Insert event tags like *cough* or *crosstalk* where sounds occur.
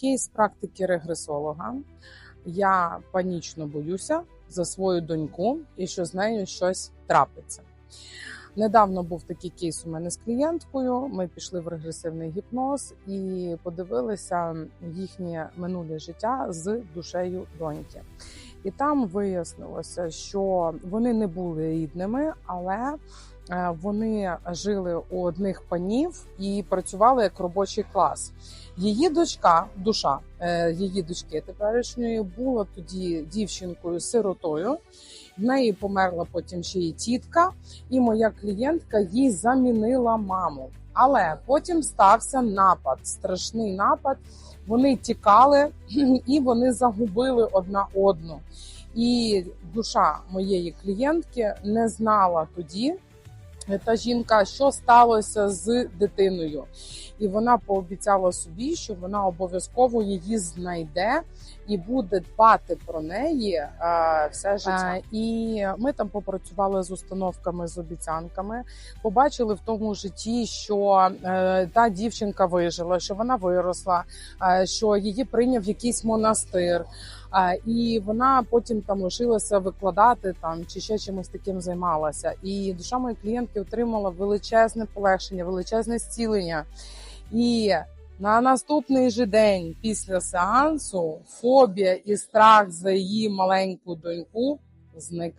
Кейс практики регресолога. Я панічно боюся за свою доньку і що з нею щось трапиться. Недавно був такий кейс у мене з клієнткою. Ми пішли в регресивний гіпноз і подивилися їхнє минуле життя з душею доньки. І там вияснилося, що вони не були рідними, але вони жили у одних панів і працювали як робочий клас. Її дочка, душа е, її дочки теперішньої була тоді дівчинкою сиротою. В неї померла потім ще і тітка, і моя клієнтка їй замінила маму. Але потім стався напад, страшний напад. Вони тікали *clears throat* і вони загубили одна одну. І душа моєї клієнтки не знала тоді. Та жінка, що сталося з дитиною, і вона пообіцяла собі, що вона обов'язково її знайде і буде дбати про неї е, все життя. І ми там попрацювали з установками з обіцянками. Побачили в тому житті, що е, та дівчинка вижила, що вона виросла, е, що її прийняв якийсь монастир. І вона потім там лишилася викладати там чи ще чимось таким займалася. І душа моєї клієнтки отримала величезне полегшення, величезне зцілення. І на наступний же день після сеансу фобія і страх за її маленьку доньку зник.